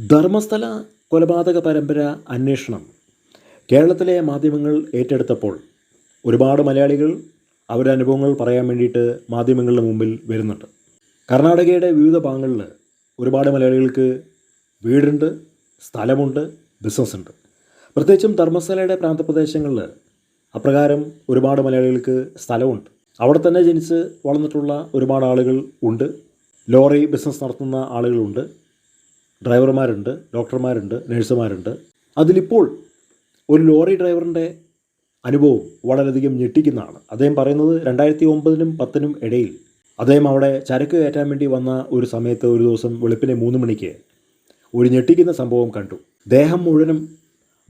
ധർമ്മസ്ഥല കൊലപാതക പരമ്പര അന്വേഷണം. കേരളത്തിലെ മാധ്യമങ്ങൾ ഏറ്റെടുത്തപ്പോൾ ഒരുപാട് മലയാളികൾ അവരുടെ അനുഭവങ്ങൾ പറയാൻ വേണ്ടിയിട്ട് മാധ്യമങ്ങളുടെ മുമ്പിൽ വരുന്നുണ്ട്. കർണാടകയുടെ വിവിധ ഭാഗങ്ങളിൽ ഒരുപാട് മലയാളികൾക്ക് വീടുണ്ട് സ്ഥലമുണ്ട് ബിസിനസ്സുണ്ട്. പ്രത്യേകിച്ചും ധർമ്മസ്ഥലയുടെ പ്രാന്തപ്രദേശങ്ങളിൽ അപ്രകാരം ഒരുപാട് മലയാളികൾക്ക് സ്ഥലമുണ്ട്. അവിടെ തന്നെ ജനിച്ച് വളർന്നിട്ടുള്ള ഒരുപാട് ആളുകൾ ഉണ്ട്. ലോറി ബിസിനസ് നടത്തുന്ന ആളുകളുണ്ട്. ഡ്രൈവർമാരുണ്ട് ഡോക്ടർമാരുണ്ട് നഴ്സുമാരുണ്ട്. അതിലിപ്പോൾ ഒരു ലോറി ഡ്രൈവറിന്റെ അനുഭവം വളരെയധികം ഞെട്ടിക്കുന്നതാണ്. അദ്ദേഹം പറയുന്നത് രണ്ടായിരത്തി ഒമ്പതിനും പത്തിനും ഇടയിൽ അദ്ദേഹം അവിടെ ചരക്ക് കയറ്റാൻ വേണ്ടി വന്ന ഒരു സമയത്ത് ഒരു ദിവസം വെളുപ്പിനെ മൂന്ന് മണിക്ക് ഒരു ഞെട്ടിക്കുന്ന സംഭവം കണ്ടു. ദേഹം മുഴുവനും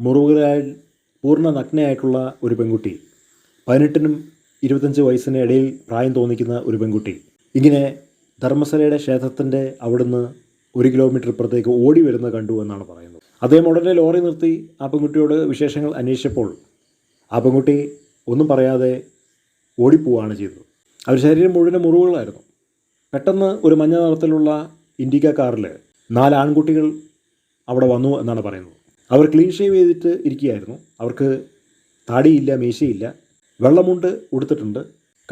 മുറിവുകളാൽ പൂർണ നഗ്നയായിട്ടുള്ള ഒരു പെൺകുട്ടി പതിനെട്ടിനും ഇരുപത്തഞ്ച് വയസ്സിന് ഇടയിൽ പ്രായം തോന്നിക്കുന്ന ഒരു പെൺകുട്ടി. ഇങ്ങനെ ധർമ്മസലയുടെ ക്ഷേത്രത്തിന്റെ അവിടുന്ന് ഒരു കിലോമീറ്റർ ഇപ്പുറത്തേക്ക് ഓടി വരുന്നത് കണ്ടു എന്നാണ് പറയുന്നത്. അദ്ദേഹം ഉടനെ ലോറി നിർത്തി ആ പെൺകുട്ടിയോട് വിശേഷങ്ങൾ അന്വേഷിച്ചപ്പോൾ ആ പെൺകുട്ടി ഒന്നും പറയാതെ ഓടിപ്പോവുകയാണ് ചെയ്തത്. അവർ ശരീരം മുഴുവൻ മുറിവുകളായിരുന്നു. പെട്ടെന്ന് ഒരു മഞ്ഞ നിറത്തിലുള്ള ഇൻഡിക്ക കാറിൽ നാല് ആൺകുട്ടികൾ അവിടെ വന്നു എന്നാണ് പറയുന്നത്. അവർ ക്ലീൻ ഷേവ് ചെയ്തിട്ട് ഇരിക്കുകയായിരുന്നു. അവർക്ക് താടിയില്ല മീശയില്ല. വെള്ളമുണ്ട് ഉടുത്തിട്ടുണ്ട്.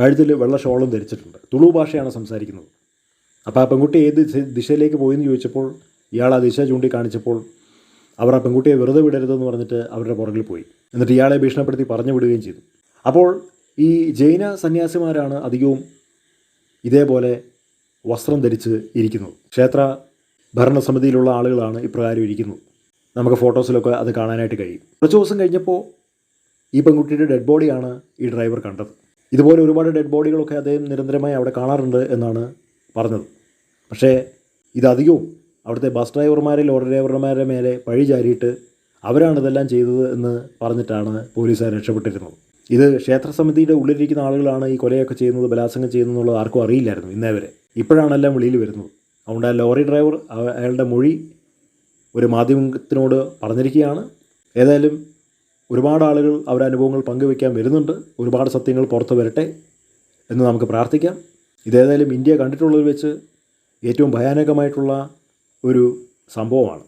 കഴുത്തിൽ വെള്ള ഷോളും ധരിച്ചിട്ടുണ്ട്. തുളു ഭാഷയാണ് സംസാരിക്കുന്നത്. അപ്പോൾ ആ പെൺകുട്ടി ഏത് ദിശ- ദിശയിലേക്ക് പോയെന്ന് ചോദിച്ചപ്പോൾ ഇയാൾ ആ ദിശ ചൂണ്ടിക്കാണിച്ചപ്പോൾ അവർ ആ പെൺകുട്ടിയെ വെറുതെ വിടരുതെന്ന് പറഞ്ഞിട്ട് അവരുടെ പുറകിൽ പോയി. എന്നിട്ട് ഇയാളെ ഭീഷണപ്പെടുത്തി പറഞ്ഞു വിടുകയും ചെയ്തു. അപ്പോൾ ഈ ജൈന സന്യാസിമാരാണ് അധികവും ഇതേപോലെ വസ്ത്രം ധരിച്ച് ഇരിക്കുന്നത്. ക്ഷേത്ര ഭരണസമിതിയിലുള്ള ആളുകളാണ് ഇപ്രകാരം ഇരിക്കുന്നത്. നമുക്ക് ഫോട്ടോസിലൊക്കെ അത് കാണാനായിട്ട് കഴിയും. കുറച്ച് ദിവസം കഴിഞ്ഞപ്പോൾ ഈ പെൺകുട്ടിയുടെ ഡെഡ് ബോഡിയാണ് ഈ ഡ്രൈവർ കണ്ടത്. ഇതുപോലെ ഒരുപാട് ഡെഡ് ബോഡികളൊക്കെ അദ്ദേഹം നിരന്തരമായി അവിടെ കാണാറുണ്ട് എന്നാണ് പറഞ്ഞത്. പക്ഷേ ഇതധികവും അവിടുത്തെ ബസ് ഡ്രൈവർമാരെ ലോറി ഡ്രൈവർമാരുടെ മേലെ പഴി ചാരിയിട്ട് അവരാണ് ഇതെല്ലാം ചെയ്തത് എന്ന് പറഞ്ഞിട്ടാണ് പോലീസ് രക്ഷപ്പെട്ടിരുന്നത്. ഇത് ക്ഷേത്രസമിതിയുടെ ഉള്ളിലിരിക്കുന്ന ആളുകളാണ് ഈ കൊലയൊക്കെ ചെയ്യുന്നത് ബലാത്സംഗം ചെയ്യുന്നതെന്നുള്ളത് ആർക്കും അറിയില്ലായിരുന്നു ഇന്നേ വരെ. ഇപ്പോഴാണ് എല്ലാം വെളിയിൽ വരുന്നത്. അതുകൊണ്ട് ആ ലോറി ഡ്രൈവർ അയാളുടെ മൊഴി ഒരു മാധ്യമത്തിനോട് പറഞ്ഞിരിക്കുകയാണ്. ഏതായാലും ഒരുപാട് ആളുകൾ അവരുടെ അനുഭവങ്ങൾ പങ്കുവയ്ക്കാൻ വരുന്നുണ്ട്. ഒരുപാട് സത്യങ്ങൾ പുറത്തു വരട്ടെ എന്ന് നമുക്ക് പ്രാർത്ഥിക്കാം. ഇതേതായാലും ഇന്ത്യ കണ്ടിട്ടുള്ളതിൽ വെച്ച് ഏറ്റവും ഭയാനകമായിട്ടുള്ള ഒരു സംഭവമാണ്.